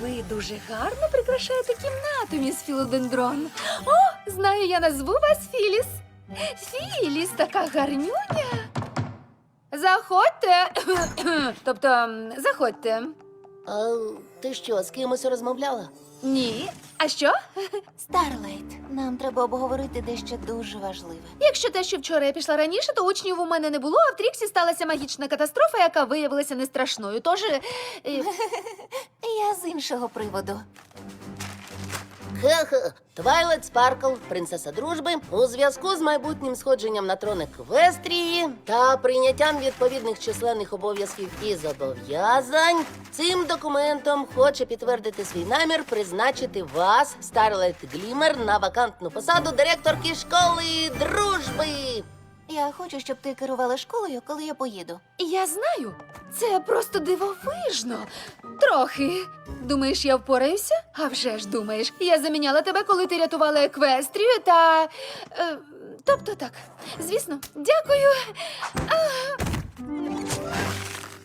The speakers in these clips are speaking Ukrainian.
Ви дуже гарно прикрашаєте кімнату, міс Філодендрон. О, знаю, я назву вас Філіс. Філіс, така гарнюня. Заходьте. тобто, заходьте. А ти що, з кимось розмовляла? Ні. А що? Старлайт, нам треба обговорити дещо дуже важливе. Якщо те, що вчора я пішла раніше, то учнів у мене не було, а в Тріксі сталася магічна катастрофа, яка виявилася не страшною. Тож. е, Я з іншого приводу. Хе-хе. Твайлет Спаркл, принцеса дружби, у зв'язку з майбутнім сходженням на трони Квестрії та прийняттям відповідних численних обов'язків і зобов'язань, цим документом хоче підтвердити свій намір призначити вас, Старлет Глімер, на вакантну посаду директорки школи дружби. Я хочу, щоб ти керувала школою, коли я поїду. Я знаю, це просто дивовижно. Трохи. Думаєш, я впораюся? А вже ж думаєш. Я заміняла тебе, коли ти рятувала еквестрію та. Е, тобто так. Звісно, дякую.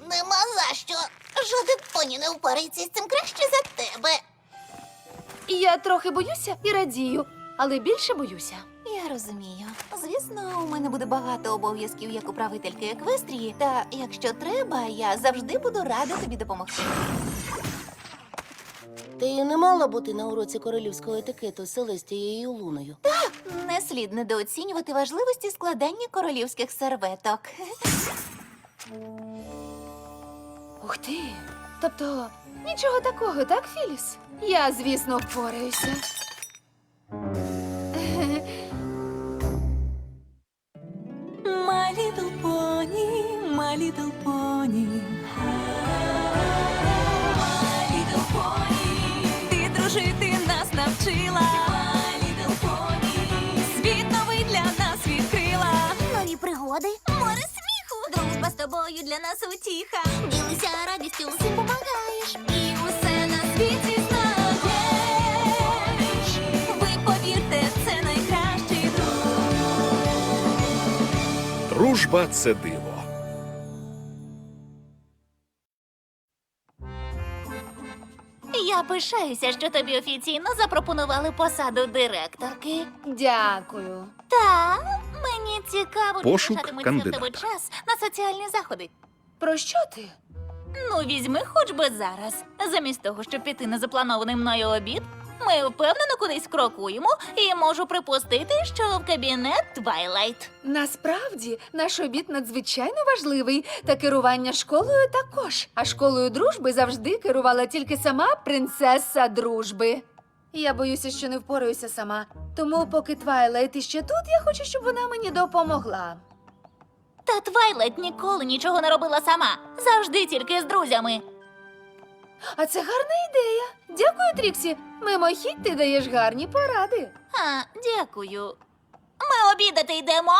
Нема за що. Жоден поні не впорається з цим краще за тебе. Я трохи боюся і радію, але більше боюся. Я розумію. Звісно, у мене буде багато обов'язків як управительки еквестрії, та якщо треба, я завжди буду рада тобі допомогти. Ти не мала бути на уроці королівського етикету з Селестією Луною. Не слід недооцінювати важливості складання королівських серветок. Ух ти. Тобто, нічого такого, так, Філіс? Я, звісно, впораюся. Little pony, my little pony. My little. Ти дружити нас навчила. My little pony. Світ новий для нас відкрила. Нові пригоди, море сміху, дружба з тобою для нас утіха. Ділися радістю, всім помагаєш. Дружба це диво. Я пишаюся, що тобі офіційно запропонували посаду директорки. Дякую. Та мені цікаво, чи лишатиметься в тебе кандидата. час на соціальні заходи. Про що ти? Ну, візьми хоч би зараз. Замість того, щоб піти на запланований мною обід, ми впевнено кудись крокуємо і можу припустити, що в кабінет Твайлайт. Насправді, наш обід надзвичайно важливий, та керування школою також. А школою дружби завжди керувала тільки сама принцеса дружби. Я боюся, що не впораюся сама. Тому, поки Твайлайт іще тут, я хочу, щоб вона мені допомогла. Та Твайлайт ніколи нічого не робила сама, завжди тільки з друзями. А це гарна ідея. Дякую, Тріксі. Мимохідь ти даєш гарні поради. А, дякую. Ми обідати йдемо.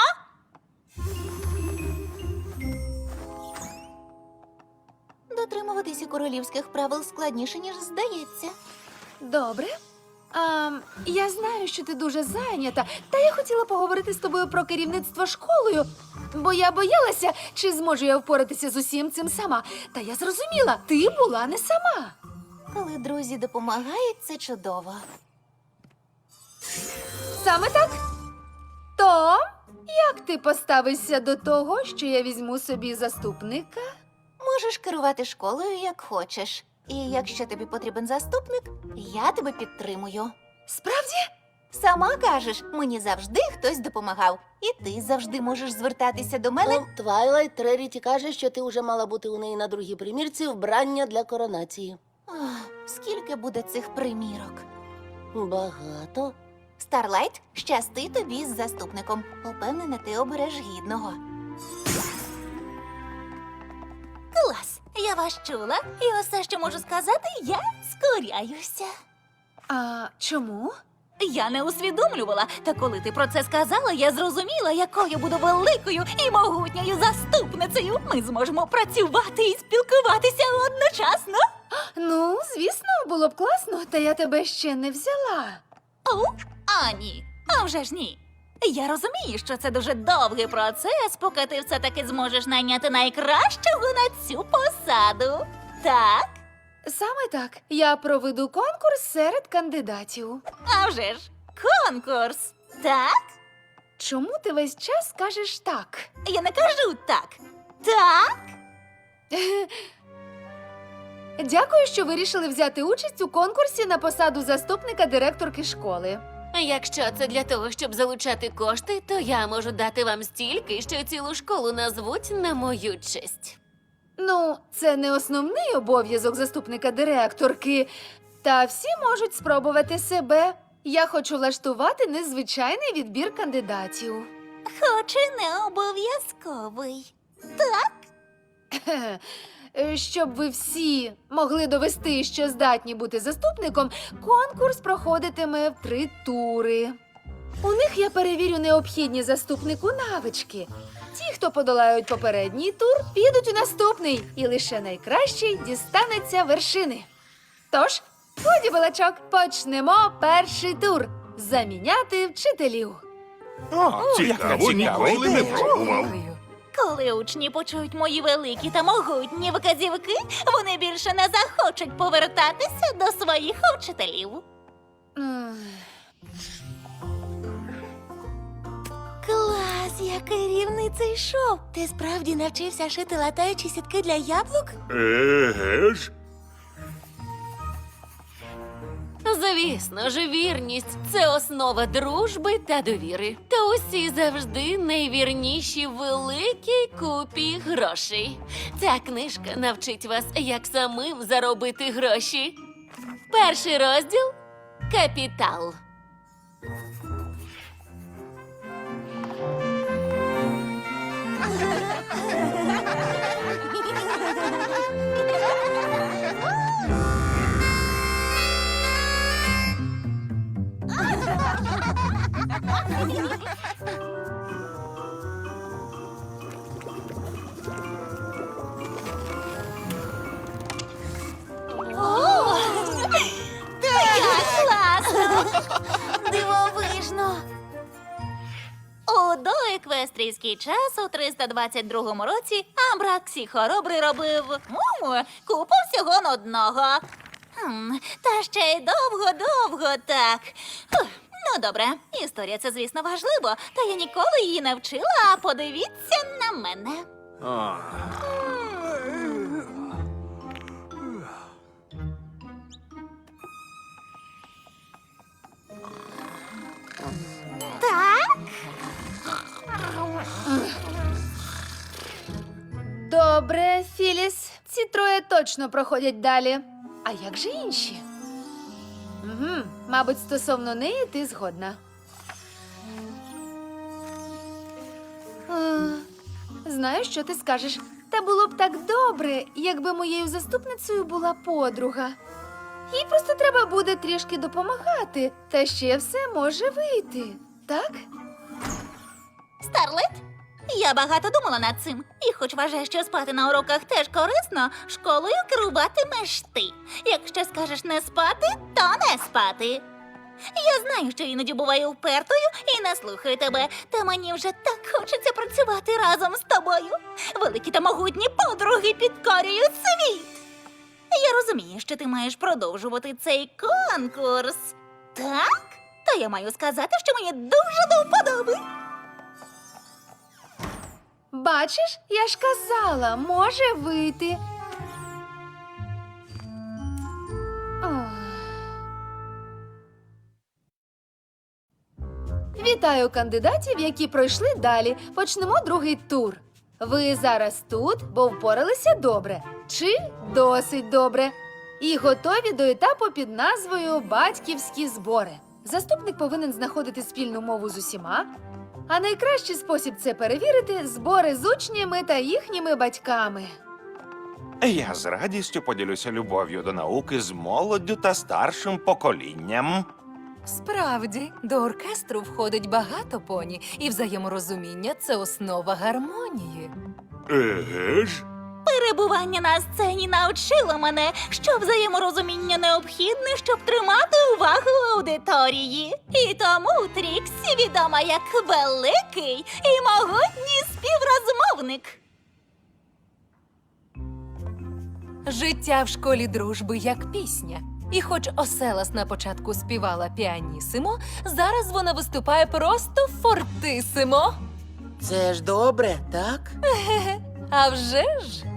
Дотримуватися королівських правил складніше, ніж здається. Добре. А, я знаю, що ти дуже зайнята, та я хотіла поговорити з тобою про керівництво школою, бо я боялася, чи зможу я впоратися з усім цим сама. Та я зрозуміла, ти була не сама. Коли друзі допомагають, це чудово. Саме так. То як ти поставишся до того, що я візьму собі заступника? Можеш керувати школою як хочеш. І якщо тобі потрібен заступник, я тебе підтримую. Справді? Сама кажеш, мені завжди хтось допомагав, і ти завжди можеш звертатися до мене. Ну, Твайлайт Треріті каже, що ти вже мала бути у неї на другій примірці вбрання для коронації. Ах, скільки буде цих примірок? Багато. Старлайт, щасти тобі з заступником. Упевнена, ти обереш гідного. Клас! Я вас чула, і усе, що можу сказати, я скоряюся. А чому? Я не усвідомлювала, та коли ти про це сказала, я зрозуміла, якою буду великою і могутньою заступницею. Ми зможемо працювати і спілкуватися одночасно. Ну, звісно, було б класно, та я тебе ще не взяла. О, а ні, а вже ж ні. Я розумію, що це дуже довгий процес, поки ти все таки зможеш найняти найкращого на цю посаду. Так? Саме так. Я проведу конкурс серед кандидатів. А вже ж, конкурс. Так? Чому ти весь час кажеш так? Я не кажу так. Так? Дякую, що вирішили взяти участь у конкурсі на посаду заступника директорки школи. Якщо це для того, щоб залучати кошти, то я можу дати вам стільки, що цілу школу назвуть на мою честь. Ну, це не основний обов'язок заступника директорки. Та всі можуть спробувати себе. Я хочу влаштувати незвичайний відбір кандидатів. Хоч і не обов'язковий. Е, Щоб ви всі могли довести, що здатні бути заступником, конкурс проходитиме в три тури. У них я перевірю необхідні заступнику навички. Ті, хто подолають попередній тур, підуть у наступний, і лише найкращий дістанеться вершини. Тож, годі балачок, почнемо перший тур заміняти вчителів. О, цікаво, ніколи не пробував. Коли учні почують мої великі та могутні вказівки, вони більше не захочуть повертатися до своїх учителів. Клас, який рівний цей шов. Ти справді навчився шити латаючі сітки для яблук? Еге ж. Звісно ж, вірність це основа дружби та довіри. Та усі завжди найвірніші великій купі грошей. Ця книжка навчить вас, як самим заробити гроші. Перший розділ капітал. Доеквестрійський час у 322 році Амбраксі хоробрий робив му, купу всього на одного. Та ще й довго-довго так. Ну, добре, історія це, звісно, важливо, та я ніколи її не вчила, а подивіться на мене. А, Добре, Філіс. Ці троє точно проходять далі. А як же інші? Угу, мабуть, стосовно неї ти згодна. Знаю, що ти скажеш. Та було б так добре, якби моєю заступницею була подруга. Їй просто треба буде трішки допомагати, та ще все може вийти, так? Старлет? Я багато думала над цим. І хоч вважаю, що спати на уроках теж корисно, школою керуватимеш ти. Якщо скажеш не спати, то не спати. Я знаю, що іноді буваю впертою і не слухаю тебе, та мені вже так хочеться працювати разом з тобою. Великі та могутні подруги підкорюють світ. Я розумію, що ти маєш продовжувати цей конкурс. Так? Та я маю сказати, що мені дуже до вподоби. Бачиш, я ж казала, може вийти. Ох. Вітаю кандидатів, які пройшли далі. Почнемо другий тур. Ви зараз тут, бо впоралися добре чи досить добре. І готові до етапу під назвою Батьківські збори. Заступник повинен знаходити спільну мову з усіма, а найкращий спосіб це перевірити збори з учнями та їхніми батьками. Я з радістю поділюся любов'ю до науки з молоддю та старшим поколінням. Справді, до оркестру входить багато поні, і взаєморозуміння це основа гармонії. Еге ж. Перебування на сцені навчило мене, що взаєморозуміння необхідне, щоб тримати увагу аудиторії. І тому Тріксі відома як великий і могутній співрозмовник. Життя в школі дружби як пісня. І хоч Оселас на початку співала піанісимо, зараз вона виступає просто фортисимо. Це ж добре, так? А вже ж!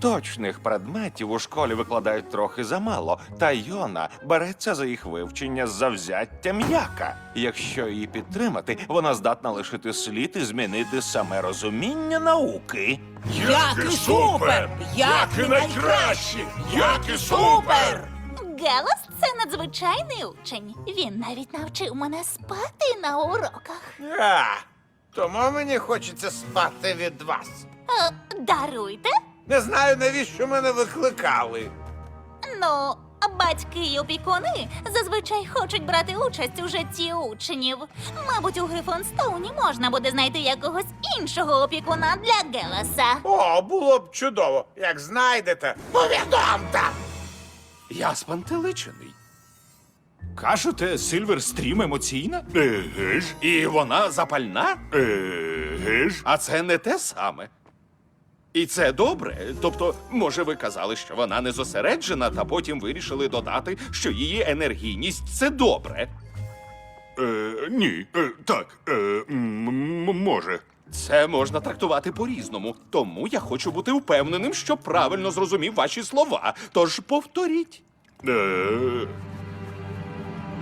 Точних предметів у школі викладають трохи замало, та Йона береться за їх вивчення з завзяттям яка. Якщо її підтримати, вона здатна лишити слід і змінити саме розуміння науки. Як і супер! Як і найкраще! Як і супер! Гелас це надзвичайний учень. Він навіть навчив мене спати на уроках. А, тому мені хочеться спати від вас. Е, даруйте. Не знаю, навіщо мене викликали. Ну, батьки й опікуни зазвичай хочуть брати участь у житті учнів. Мабуть, у Грифонстоуні можна буде знайти якогось іншого опікуна для Геласа. О, було б чудово. Як знайдете, повідомте. Я спантеличений. Кажете, Сильверстрім емоційна? Еге ж. І вона запальна? Еге ж. А це не те саме. І це добре. Тобто, може, ви казали, що вона не зосереджена, та потім вирішили додати, що її енергійність це добре. Е, ні, е, так, е, м- може. Це можна трактувати по-різному, тому я хочу бути впевненим, що правильно зрозумів ваші слова. Тож повторіть. Е,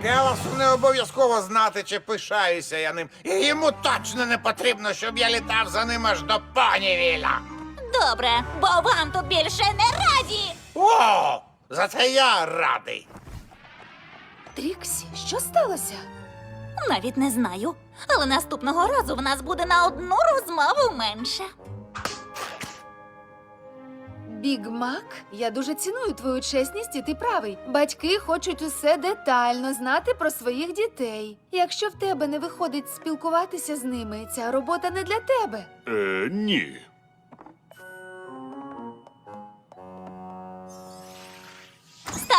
Геласу не обов'язково знати, чи пишаюся я ним. І йому точно не потрібно, щоб я літав за ним аж до Понівіля. Добре, бо вам тут більше не раді. О, зате я радий. Тріксі, що сталося? Навіть не знаю. Але наступного разу в нас буде на одну розмову менше. Біг Мак, я дуже ціную твою чесність, і ти правий. Батьки хочуть усе детально знати про своїх дітей. Якщо в тебе не виходить спілкуватися з ними, ця робота не для тебе. е, ні.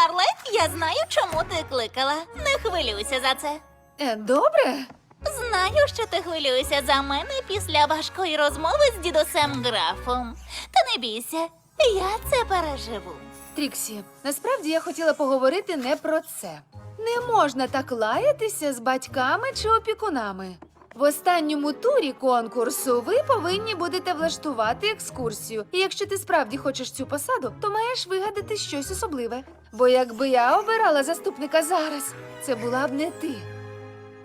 Старлайт, я знаю, чому ти кликала. Не хвилюйся за це. Е, добре. Знаю, що ти хвилюєшся за мене після важкої розмови з дідусем графом. Та не бійся, я це переживу. Тріксі, насправді я хотіла поговорити не про це. Не можна так лаятися з батьками чи опікунами. В останньому турі конкурсу ви повинні будете влаштувати екскурсію. І якщо ти справді хочеш цю посаду, то маєш вигадати щось особливе. Бо якби я обирала заступника зараз, це була б не ти.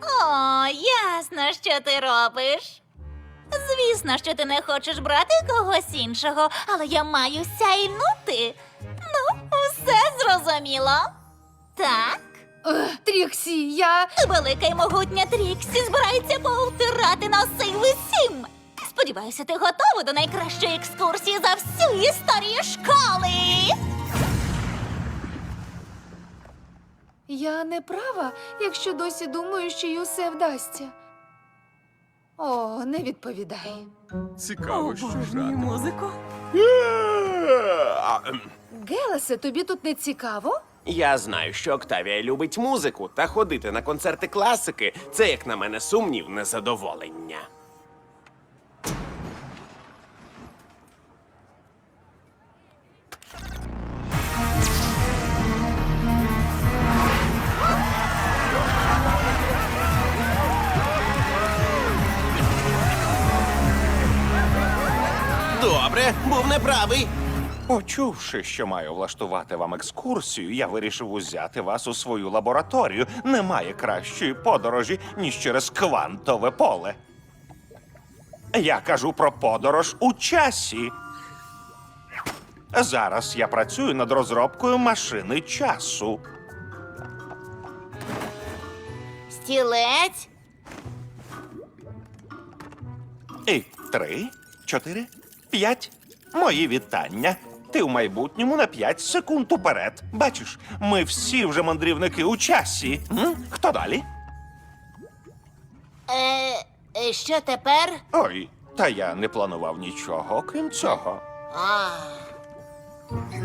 О, ясно, що ти робиш. Звісно, що ти не хочеш брати когось іншого, але я маю сяйнути. Ну, все зрозуміло. Так, Ех, Тріксі, я. велика й могутня Тріксі збирається повтирати носи усім. Сподіваюся, ти готова до найкращої екскурсії за всю історію школи. Я не права, якщо досі думаю, що їй усе вдасться. О, не відповідай. Цікаво, що музику. Гелесе, тобі тут не цікаво? Я знаю, що Октавія любить музику, та ходити на концерти класики це, як на мене, сумнівне задоволення. Добре, був неправий. Почувши, що маю влаштувати вам екскурсію, я вирішив узяти вас у свою лабораторію. Немає кращої подорожі, ніж через квантове поле. Я кажу про подорож у часі. Зараз я працюю над розробкою машини часу. Стілець. І три, чотири, п'ять. Мої вітання. Ти в майбутньому на п'ять секунд уперед. Бачиш, ми всі вже мандрівники у часі. М? Хто далі? Е, е, що тепер? Ой, та я не планував нічого, крім цього. А.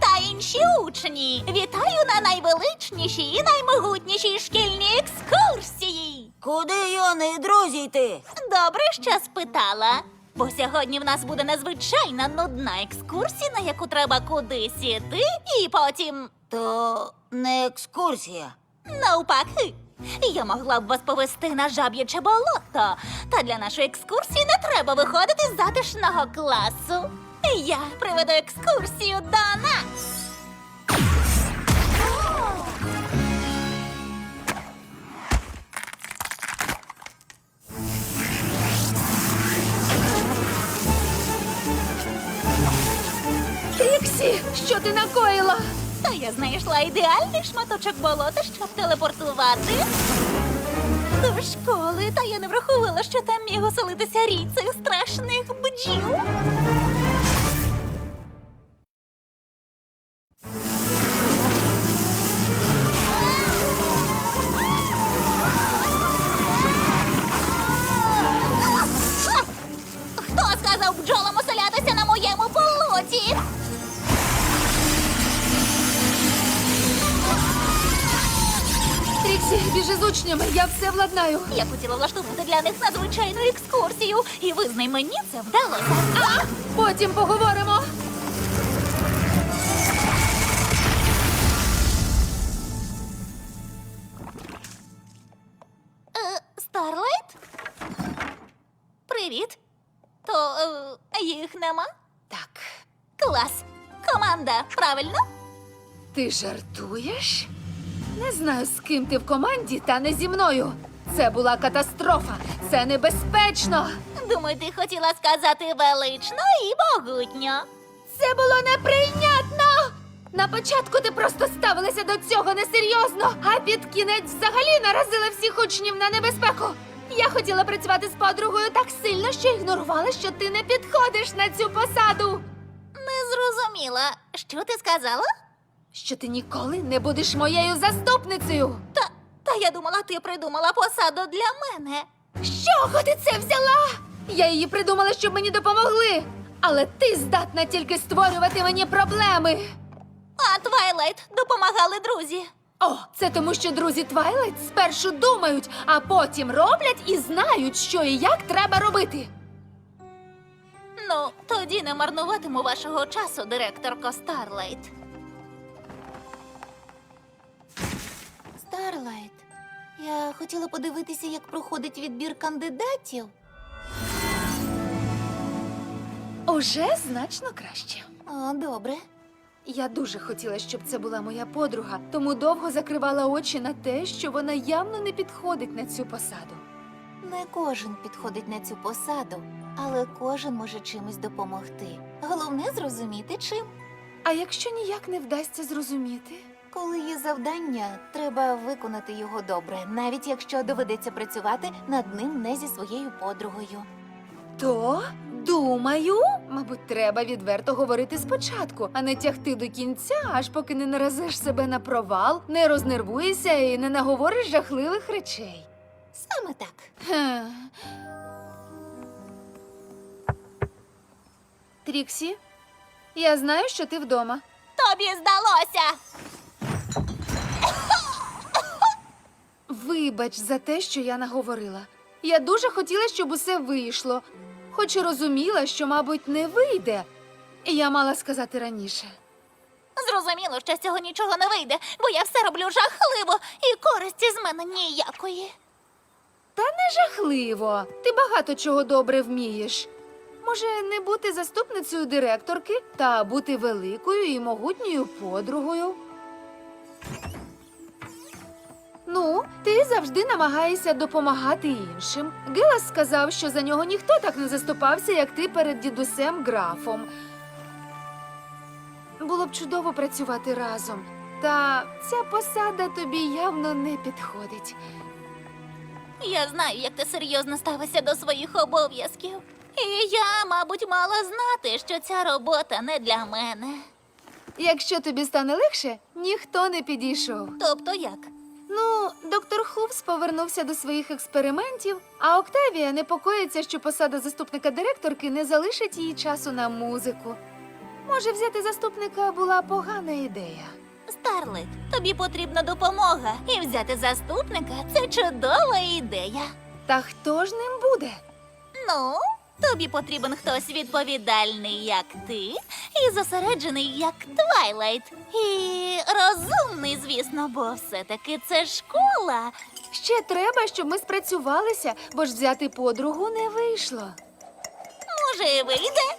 Та інші учні. Вітаю на найвеличнішій і наймогутнішій шкільній екскурсії. Куди Йони і друзі йти? Добре, що спитала. Бо сьогодні в нас буде надзвичайно нудна екскурсія, на яку треба кудись іти, і потім. То не екскурсія. Навпаки. Я могла б вас повести на жаб'яче болото. Та для нашої екскурсії не треба виходити з затишного класу. Я приведу екскурсію до нас. Ти накоїла? Та я знайшла ідеальний шматочок болота, щоб телепортувати. До школи, та я не врахувала, що там міг оселитися рій цих страшних бджіл. З учнями, я все владнаю. Я хотіла влаштувати для них надзвичайну екскурсію, і визнай мені це вдалося. А! Потім поговоримо. Е, Старлайт? Привіт. То е, їх нема? Так, Клас. Команда, правильно? ти жартуєш? Не знаю, з ким ти в команді, та не зі мною. Це була катастрофа. Це небезпечно. Думаю, ти хотіла сказати велично і могутньо. Це було неприйнятно. На початку ти просто ставилася до цього несерйозно, а під кінець взагалі наразила всіх учнів на небезпеку. Я хотіла працювати з подругою так сильно, що ігнорувала, що ти не підходиш на цю посаду. Не зрозуміла. Що ти сказала? Що ти ніколи не будеш моєю заступницею. Та, та я думала, ти придумала посаду для мене. З чого ти це взяла? Я її придумала, щоб мені допомогли. Але ти здатна тільки створювати мені проблеми. А Твайлайт допомагали друзі. О, це тому, що друзі Твайлайт спершу думають, а потім роблять і знають, що і як треба робити. Ну, тоді не марнуватиму вашого часу, директорко Старлайт. Старлайт, я хотіла подивитися, як проходить відбір кандидатів. Уже значно краще. О, добре. Я дуже хотіла, щоб це була моя подруга, тому довго закривала очі на те, що вона явно не підходить на цю посаду. Не кожен підходить на цю посаду, але кожен може чимось допомогти. Головне зрозуміти, чим. А якщо ніяк не вдасться зрозуміти, Коли є завдання, треба виконати його добре, навіть якщо доведеться працювати над ним не зі своєю подругою. то думаю, мабуть, треба відверто говорити спочатку, а не тягти до кінця, аж поки не наразиш себе на провал, не рознервуєшся і не наговориш жахливих речей. Саме так. Хе. Тріксі, я знаю, що ти вдома. Тобі здалося. Вибач за те, що я наговорила. Я дуже хотіла, щоб усе вийшло, хоч і розуміла, що, мабуть, не вийде. Я мала сказати раніше. Зрозуміло, що з цього нічого не вийде, бо я все роблю жахливо, і користі з мене ніякої. Та не жахливо. Ти багато чого добре вмієш. Може, не бути заступницею директорки та бути великою і могутньою подругою. Ну, ти завжди намагаєшся допомагати іншим. Гелас сказав, що за нього ніхто так не заступався, як ти перед дідусем графом. Було б чудово працювати разом. Та ця посада тобі явно не підходить. Я знаю, як ти серйозно ставишся до своїх обов'язків. І я, мабуть, мала знати, що ця робота не для мене. Якщо тобі стане легше, ніхто не підійшов. Тобто як? Ну, доктор Хувс повернувся до своїх експериментів, а Октавія непокоїться, що посада заступника директорки не залишить їй часу на музику. Може, взяти заступника була погана ідея. Старлет, тобі потрібна допомога, і взяти заступника це чудова ідея. Та хто ж ним буде? Ну, Тобі потрібен хтось відповідальний, як ти, і зосереджений, як Твайлайт. І розумний, звісно, бо все-таки це школа. Ще треба, щоб ми спрацювалися, бо ж взяти подругу не вийшло. Може, і вийде?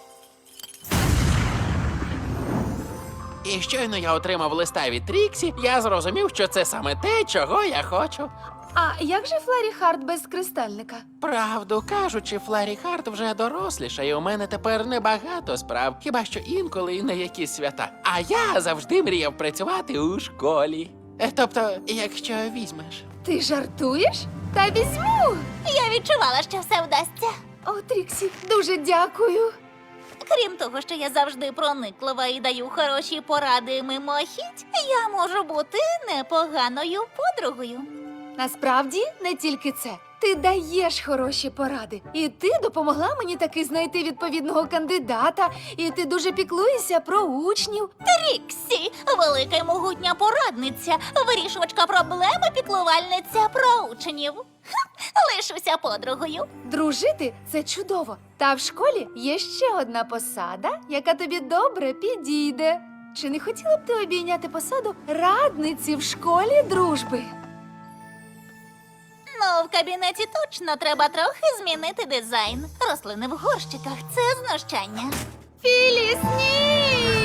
І щойно я отримав листа від Тріксі, я зрозумів, що це саме те, чого я хочу. А як же Флері Харт без кристальника? Правду кажучи, Фларі Харт вже доросліша, і у мене тепер небагато справ, хіба що інколи і на якісь свята. А я завжди мріяв працювати у школі. Е, Тобто, якщо візьмеш. Ти жартуєш? Та візьму. Я відчувала, що все вдасться. О, Тріксі, дуже дякую. Крім того, що я завжди прониклива і даю хороші поради мимохідь, я можу бути непоганою подругою. Насправді не тільки це. Ти даєш хороші поради, і ти допомогла мені таки знайти відповідного кандидата, і ти дуже піклуєшся про учнів. Тріксі, велика й могутня порадниця, вирішувачка проблем і піклувальниця про учнів. Ха, Лишуся подругою. Дружити це чудово. Та в школі є ще одна посада, яка тобі добре підійде. Чи не хотіла б ти обійняти посаду радниці в школі дружби? В кабінеті точно треба трохи змінити дизайн. Рослини в горщиках це знущання. Філіс, ні!